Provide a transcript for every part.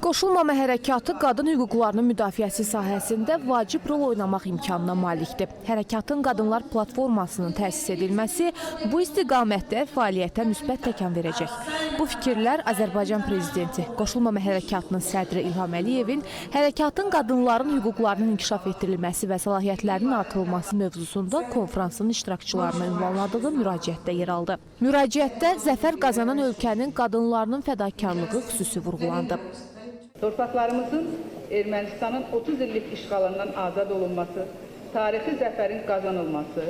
Qoşulmama hərəkatı qadın hüquqlarının müdafiəsi sahəsində vacib rol oynamaq imkanına malikdir. Hərəkatın qadınlar platformasının təsis edilməsi bu istiqamətdə fəaliyyətə müsbət təkan verəcək. Bu fikirlər Azərbaycan prezidenti Qoşulmama hərəkatının sədri İlham Əliyevin hərəkatın qadınların hüquqlarının inkişaf etdirilməsi və səlahiyyətlərinin artırılması mövzusunda konfransın iştirakçılarına ünvanladığı müraciətdə yer aldı. Müraciətdə zəfər qazanan ölkənin qadınlarının fədakarlığı xüsusi vurğulandı. Torpaqlarımızın Ermənistanın 30 illik işğalından azad olunması, tarixi zəfərin qazanılması,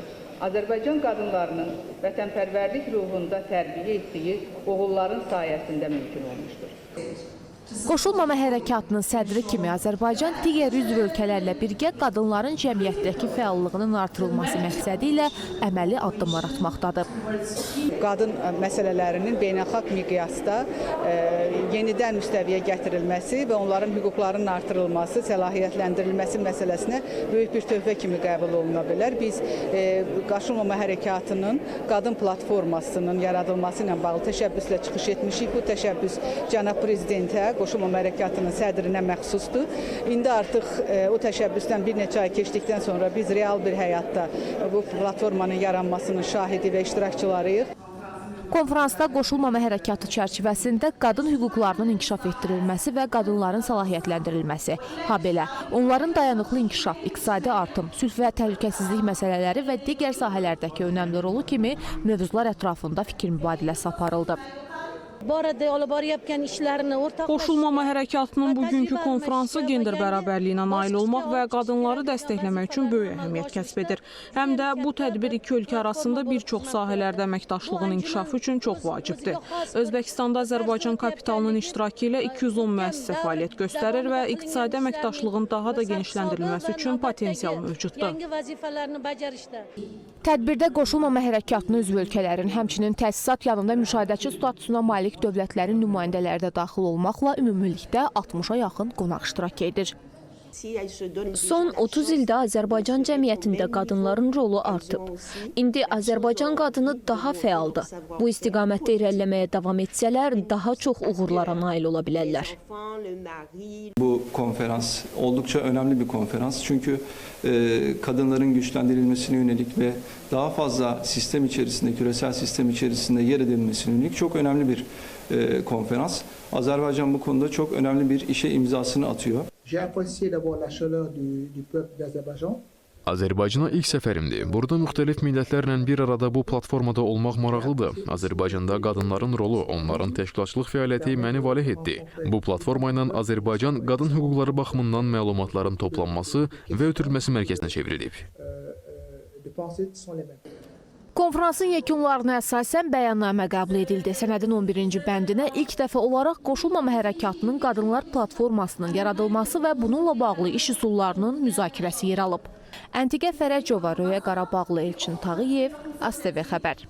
Azərbaycan qadınlarının vətənpərvərlik ruhunda tərbiyə etdiyi oğulların sayəsində mümkün olmuşdur. Qoşulmama hərəkatının sədri kimi Azərbaycan digər üzv ölkələrlə birgə qadınların cəmiyyətdəki fəallığının artırılması məqsədi ilə əməli addımlar atmaqdadır. qadın məsələlərinin beynəlxalq miqyasda ə, yenidən müstəviyə gətirilməsi və onların hüquqlarının artırılması, səlahiyyətləndirilməsi məsələsinə böyük bir töhfə kimi qəbul oluna bilər. Biz ə, Qaşınmama hərəkatının qadın platformasının yaradılması ilə bağlı təşəbbüslə çıxış etmişik. Bu təşəbbüs cənab prezidentə, Qoşulmama hərəkatının sədrinə məxsusdur. İndi artıq ə, o təşəbbüsdən bir neçə ay keçdikdən sonra biz real bir həyatda bu platformanın yaranmasının şahidi və iştirakçılarıyıq. Konfransda qoşulmama hərəkatı çərçivəsində qadın hüquqlarının inkişaf etdirilməsi və qadınların səlahiyyətləndirilməsi, habelə onların dayanıqlı inkişaf, iqtisadi artım, sülh və təhlükəsizlik məsələləri və digər sahələrdəki önəmli rolu kimi mövzular ətrafında fikir mübadiləsi aparıldı. Qoşulmama hərəkatının bugünkü konfransı gender bərabərliyinə nail olmaq və qadınları dəstəkləmək üçün böyük əhəmiyyət kəsb edir. Həm də bu tədbir iki ölkə arasında bir çox sahələrdə əməkdaşlığın inkişafı üçün çox vacibdir. Özbəkistanda Azərbaycan kapitalının iştirakı ilə 210 müəssisə fəaliyyət göstərir və iqtisadi əməkdaşlığın daha da genişləndirilməsi üçün potensial mövcuddur. Tədbirdə qoşulmama hərəkatının üzv ölkələrin, həmçinin təsisat yanında müşahidəçi statusuna malik dövlətlərin nümayəndələri də daxil olmaqla ümumilikdə 60-a yaxın qonaq iştirak edir. Son 30 ildə Azərbaycan cəmiyyətində qadınların rolu artıb. İndi Azərbaycan qadını daha fəaldır. Bu istiqamətdə irəliləməyə davam etsələr, daha çox uğurlara nail ola bilərlər. Bu konferans oldukça önemli bir konferans çünkü e, kadınların güçlendirilmesine yönelik ve daha fazla sistem içerisinde, küresel sistem içerisinde yer edilmesine yönelik çok önemli bir e, konferans. Azerbaycan bu konuda çok önemli bir işe imzasını atıyor. Azərbaycana ilk səfərimdir. Burada müxtəlif millətlərlə bir arada bu platformada olmaq maraqlıdır. Azərbaycanda qadınların rolu, onların təşkilatçılıq fəaliyyəti məni valeh etdi. Bu platforma ilə Azərbaycan qadın hüquqları baxımından məlumatların toplanması və ötürülməsi mərkəzinə çevrilib. Konfransın yekunlarına əsasən bəyannamə qəbul edildi. Sənədin 11-ci bəndinə ilk dəfə olaraq qoşulmama hərəkatının qadınlar platformasının yaradılması və bununla bağlı iş üsullarının müzakirəsi yer alıb. Əntiqə Fərəcova, Röyə Qarabağlı, Elçin Tağıyev, ASTV xəbər.